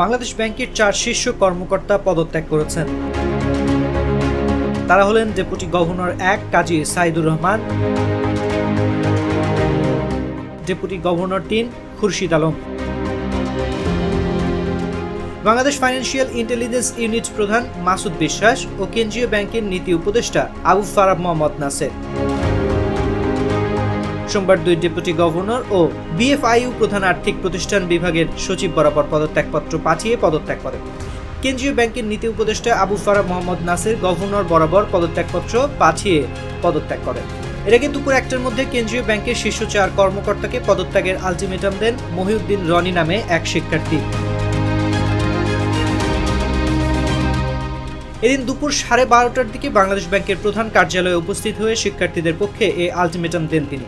বাংলাদেশ ব্যাংকের চার শীর্ষ কর্মকর্তা পদত্যাগ করেছেন। তারা হলেন ডেপুটি গভর্নর এক, কাজী সাইদুর রহমান, ডেপুটি গভর্নর তিন, Khurshid Alam. Bangladesh financial intelligence unit প্রধান মাসুদ বিশ্বাস ও কেন্দ্রীয় ব্যাংকের নীতি উপদেষ্টা আবু ফারাব মোহাম্মদ নাসের। সোমবার দুই ডেপুটি গভর্নর ও বিএফআইইউ প্রধান আর্থিক প্রতিষ্ঠান বিভাগের সচিব বরাবর পদত্যাগপত্র পাঠিয়ে পদত্যাগ করেন। কেন্দ্রীয় ব্যাংকের নীতি উপদেষ্টা আবু ফারাব মোহাম্মদ নাসির গভর্নর বরাবর পদত্যাগপত্র পাঠিয়ে পদত্যাগ করেন। এর আগে দুপুর একটার মধ্যে কেন্দ্রীয় ব্যাংকের শীর্ষ চার কর্মকর্তাকে পদত্যাগের আলটিমেটাম দেন মহিউদ্দিন রনি নামে এক শিক্ষার্থী। এদিন দুপুর সাড়ে বারোটার দিকে বাংলাদেশ ব্যাংকের প্রধান কার্যালয়ে উপস্থিত হয়ে শিক্ষার্থীদের পক্ষে এই আলটিমেটাম দেন তিনি।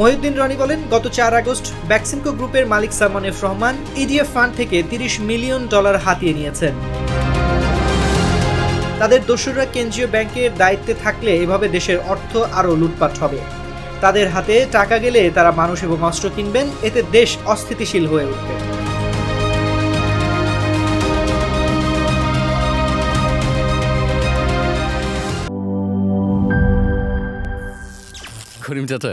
মহিউদ্দিন রনি বলেন, গত চার আগস্ট ব্যাক্সিমকো গ্রুপের মালিক Salman F Rahman E D F fund থেকে তিরিশ মিলিয়ন ডলার হাতিয়ে নিয়েছেন। তাদের দোসররা কেন্দ্রীয় ব্যাংকের দায়িত্বে থাকলে এভাবে দেশের অর্থ আরও লুটপাট হবে। তাদের হাতে টাকা গেলে তারা মানুষ এবং অস্ত্র কিনবেন, এতে দেশ অস্থিতিশীল হয়ে উঠবে। করিম চাচা